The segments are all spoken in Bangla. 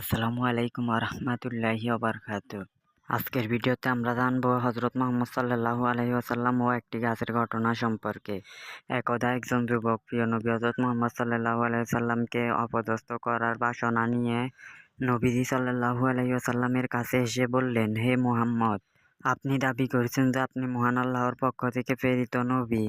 আসসালামু আলাইকুম রহমতুল্লাহি ওবরকাত। আজকের ভিডিওতে আমরা জানব হজরত মোহাম্মদ সাল্লাল্লাহু আলহি আসাল্লাম ও একটি গাছের ঘটনা সম্পর্কে। একদা একজন যুবক, প্রিয় নবী হজরত মোহাম্মদ সাল্লাল্লাহু আলহি সাল্লামকে অপদস্থ করার বাসনা নিয়ে নবীজি সাল্লাল্লাহু আলহি আসাল্লামের কাছে এসে বললেন, হে মোহাম্মদ, আপনি দাবি করছেন যে আপনি মহান আল্লাহর পক্ষ থেকে প্রেরিত নবী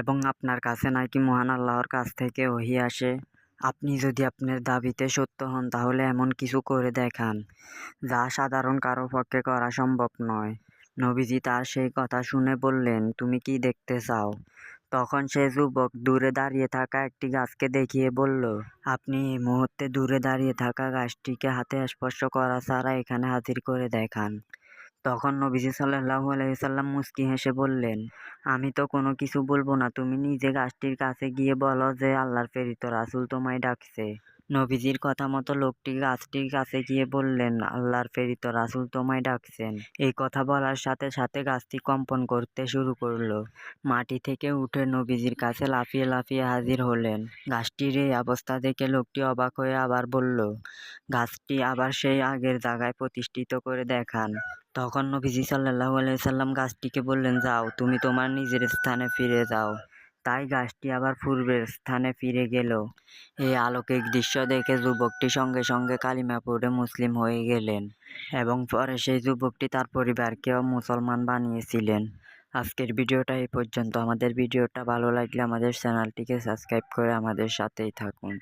এবং আপনার কাছে নাকি মহান আল্লাহর কাছ থেকে ওহি আসে? আপনি যদি আপনার দাবিতে সত্য হন, তাহলে এমন কিছু করে দেখান যা সাধারণ কারও পক্ষে করা সম্ভব নয়। নবীজি তার সেই কথা শুনে বললেন, তুমি কি দেখতে চাও? তখন সে যুবক দূরে দাঁড়িয়ে থাকা একটি গাছকে দেখিয়ে বলল, আপনি এই মুহূর্তে দূরে দাঁড়িয়ে থাকা গাছটিকে হাতে স্পর্শ করা ছাড়া এখানে হাজির করে দেখান। তখন নবীজি সাল্লাহু আলাইসাল্লাম মুস্কি হেসে বললেন, আমি তো কোনো কিছু বলব না, তুমি নিজে গাছটির কাছে গিয়ে বলো যে আল্লাহর প্রেরিত রাসুল তোমায় ডাকছে। নবীজির কথা মতো লোকটি গাছটির কাছে গিয়ে বললেন, আল্লাহর প্রেরিত রাসুল তোমায় ডাকছেন। এই কথা বলার সাথে সাথে গাছটি কম্পন করতে শুরু করল। মাটি থেকে উঠে নবীজির কাছে লাফিয়ে লাফিয়ে হাজির হলেন। গাছটির এই অবস্থা দেখে লোকটি অবাক হয়ে আবার বলল, গাছটি আবার সেই আগের জায়গায় প্রতিষ্ঠিত করে দেখান। তখন নবীজি সাল্লাহ আলাইসাল্লাম গাছটিকে বললেন, যাও, তুমি তোমার নিজের স্থানে ফিরে যাও। তাই গাছটি আবার পূর্বের স্থানে ফিরে গেল। এই আলোকিক দৃশ্য দেখে যুবকটি সঙ্গে সঙ্গে কালিমাপুরে মুসলিম হয়ে গেলেন এবং পরে সেই যুবকটি তার পরিবারকেও মুসলমান বানিয়েছিলেন। আজকের ভিডিওটা এই পর্যন্ত। আমাদের ভিডিওটা ভালো লাগলে আমাদের চ্যানেলটিকে সাবস্ক্রাইব করে আমাদের সাথেই থাকুন।